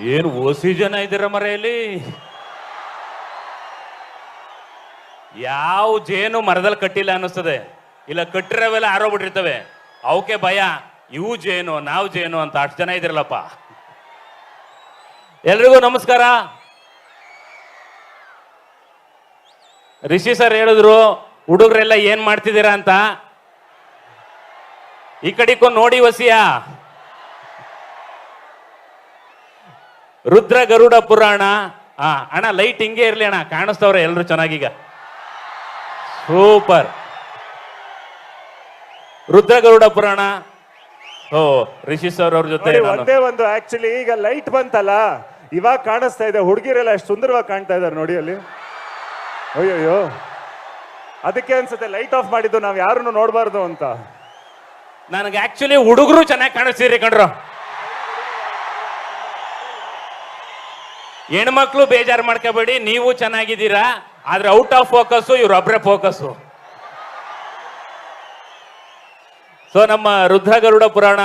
ಏನು ಓಸಿ ಜನ ಇದ್ದೀರ ಮರೆಯಲ್ಲಿ? ಯಾವ ಜೇನು ಮರದಲ್ಲಿ ಕಟ್ಟಿಲ್ಲ ಅನ್ನಿಸ್ತದೆ. ಇಲ್ಲ, ಕಟ್ಟಿರೋವೆಲ್ಲ ಆರೋಗ್ಬಿಟ್ಟಿರ್ತವೆ ಅವಕ್ಕೆ ಭಯ, ಇವು ಜೇನು, ನಾವು ಜೇನು ಅಂತ ಅಷ್ಟು ಜನ ಇದಿರಲ್ಲಪ್ಪ ಎಲ್ರಿಗೂ ನಮಸ್ಕಾರ. ರಿಷಿ ಸರ್ ಹೇಳಿದ್ರು, ಹುಡುಗರೆಲ್ಲ ಏನ್ ಮಾಡ್ತಿದ್ದೀರಾ ಅಂತ? ಈ ಕಡೆಗೂ ನೋಡಿ ವಸಿಯ ರುದ್ರ ಗರುಡ ಪುರಾಣ. ಆ ಅಣ್ಣ ಲೈಟ್ ಹಿಂಗೆ ಇರ್ಲಿ ಅಣ್ಣ ಕಾಣಿಸ್ತವ್ರೆ ಎಲ್ರು ಚೆನ್ನಾಗೀಗ. ಸೂಪರ್ ರುದ್ರ ಗರುಡ ಪುರಾಣ. ಓ ರಿಷಿ ಸರ್ ಅವ್ರ ಜೊತೆ ನಾನು. ಒಂದೇ ಒಂದು ಆಕ್ಚುಲಿ ಈಗ ಲೈಟ್ ಬಂತಲ್ಲ ಇವಾಗ ಕಾಣಿಸ್ತಾ ಇದೆ ಹುಡುಗಿರೆಲ್ಲ ಎಷ್ಟು ಸುಂದರವಾಗಿ ಕಾಣ್ತಾ ಇದ್ದಾರೆ ನೋಡಿ ಅಲ್ಲಿ. ಅಯ್ಯೋಯ್ಯೋ. ಅದಕ್ಕೆ ಅನ್ಸುತ್ತೆ ಲೈಟ್ ಆಫ್ ಮಾಡಿದ್ದು ನಾವ್ ಯಾರನ್ನು ನೋಡಬಾರ್ದು ಅಂತ. ನನಗೆ ಆಕ್ಚುಲಿ ಹುಡುಗರು ಚೆನ್ನಾಗಿ ಕಾಣಿಸ್ತೀರಿ ಕಣ್ರು. ಹೆಣ್ಮಕ್ಳು ಬೇಜಾರು ಮಾಡ್ಕೋಬೇಡಿ, ನೀವು ಚೆನ್ನಾಗಿದ್ದೀರಾ, ಆದ್ರೆ ಔಟ್ ಆಫ್ ಫೋಕಸ್ ಇವ್ರು ಒಬ್ರೆ ಫೋಕಸ್ ಸೊ ನಮ್ಮ ರುದ್ರ ಗರುಡ ಪುರಾಣ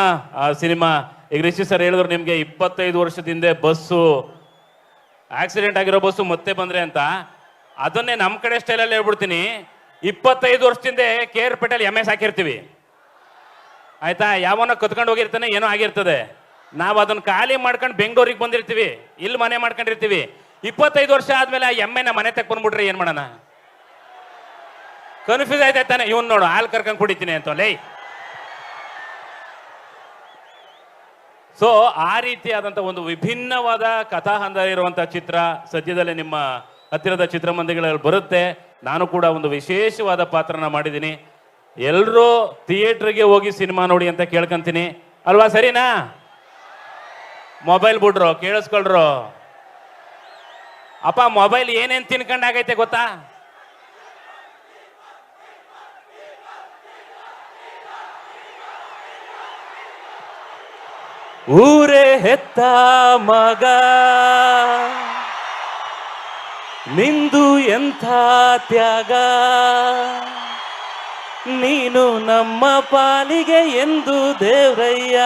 ಸಿನಿಮಾ, ಈಗ ರಿಷಿ ಸರ್ ಹೇಳಿದ್ರು ನಿಮ್ಗೆ ಇಪ್ಪತ್ತೈದು ವರ್ಷದ ಹಿಂದೆ ಬಸ್ಸು ಆಕ್ಸಿಡೆಂಟ್ ಆಗಿರೋ ಬಸ್ಸು ಮತ್ತೆ ಬಂದ್ರೆ ಅಂತ. ಅದನ್ನೇ ನಮ್ಮ ಕಡೆ ಸ್ಟೈಲಲ್ಲಿ ಹೇಳ್ಬಿಡ್ತೀನಿ. ಇಪ್ಪತ್ತೈದು ವರ್ಷದಿಂದ ಕೆ ಆರ್ ಪೇಟೆಲ್ ಎಂ ಎಸ್ ಹಾಕಿರ್ತೀವಿ. ಆಯ್ತಾ? ಯಾವನ ಕತ್ಕೊಂಡು ಹೋಗಿರ್ತಾನೆ, ಏನೋ ಆಗಿರ್ತದೆ. ನಾವು ಅದನ್ನ ಖಾಲಿ ಮಾಡ್ಕೊಂಡು ಬೆಂಗಳೂರಿಗೆ ಬಂದಿರ್ತೀವಿ ಇಲ್ಲಿ ಮನೆ ಮಾಡ್ಕೊಂಡಿರ್ತೀವಿ. ಇಪ್ಪತ್ತೈದು ವರ್ಷ ಆದ್ಮೇಲೆ ಆ ಎಮ್ಮೆನ ಮನೆ ತಕ್ಕ ಬಂದ್ಬಿಟ್ರೆ ಏನ್ ಮಾಡೋಣ? ಕನ್ಫ್ಯೂಸ್ ಆಯ್ತಾ ತಾನೆ? ಇವನ್ ನೋಡು, ಹಾಲು ಕರ್ಕೊಂಡು ಕುಡಿತೀನಿ ಅಂತ. ಲೈ. ಸೊ ಆ ರೀತಿಯಾದಂಥ ಒಂದು ವಿಭಿನ್ನವಾದ ಕಥಾ ಹಂದ ಇರುವಂತಹ ಚಿತ್ರ ಸದ್ಯದಲ್ಲೇ ನಿಮ್ಮ ಹತ್ತಿರದ ಚಿತ್ರಮಂದಿರಗಳಲ್ಲಿ ಬರುತ್ತೆ. ನಾನು ಕೂಡ ಒಂದು ವಿಶೇಷವಾದ ಪಾತ್ರನ ಮಾಡಿದ್ದೀನಿ. ಎಲ್ಲರೂ ಥಿಯೇಟ್ರಿಗೆ ಹೋಗಿ ಸಿನಿಮಾ ನೋಡಿ ಅಂತ ಕೇಳ್ಕೊಂತೀನಿ. ಅಲ್ವಾ, ಸರಿನಾ? ಮೊಬೈಲ್ ಬಿಡ್ರು, ಕೇಳಿಸ್ಕೊಳ್ರು. ಅಪ್ಪ, ಮೊಬೈಲ್ ಏನೇನ್ ತಿನ್ಕೊಂಡಾಗೈತೆ ಗೊತ್ತಾ? ಊರೇ ಹೆತ್ತ ಮಗ. ನಿಂದು ಎಂಥ ತ್ಯಾಗ? ನೀನು ನಮ್ಮ ಪಾಲಿಗೆ ಎಂದು ದೇವ್ರಯ್ಯ.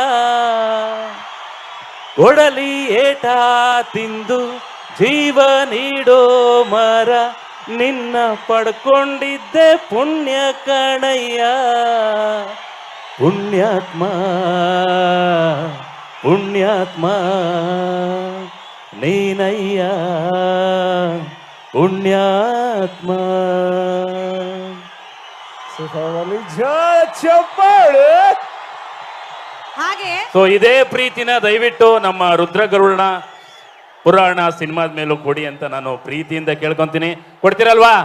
ಒಡಲಿ ಏಟ ತಿಂದು ಜೀವ ನೀಡೋ ಮರ ನಿನ್ನ ಪಡ್ಕೊಂಡಿದ್ದೆ ಪುಣ್ಯ ಕಣಯ್ಯ ಪುಣ್ಯಾತ್ಮ ಪುಣ್ಯಾತ್ಮ ನೀನಯ್ಯ ಪುಣ್ಯಾತ್ಮ ಚಪ್ಪಾಳೆ ಹಾಗೆ ಸೊ ಇದೇ ಪ್ರೀತಿನ ದಯವಿಟ್ಟು ನಮ್ಮ ರುದ್ರ ಗರುಡ ಪುರಾಣ ಸಿನಿಮಾದ ಮೇಲೂ ಕೊಡಿ ಅಂತ ನಾನು ಪ್ರೀತಿಯಿಂದ ಕೇಳ್ಕೊಂತೀನಿ. ಕೊಡ್ತೀರಲ್ವಾ?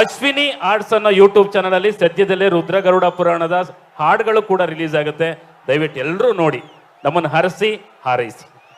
ಅಶ್ವಿನಿ ಆರ್ಟ್ಸ್ ಅನ್ನೋ ಯೂಟ್ಯೂಬ್ ಚಾನಲ್ ಅಲ್ಲಿ ಸದ್ಯದಲ್ಲೇ ರುದ್ರ ಗರುಡ ಪುರಾಣದ ಹಾಡುಗಳು ಕೂಡ ರಿಲೀಸ್ ಆಗುತ್ತೆ. ದಯವಿಟ್ಟು ಎಲ್ಲರೂ ನೋಡಿ. ನಮ್ಮನ್ನು ಹರಸಿ, ಹಾರೈಸಿ.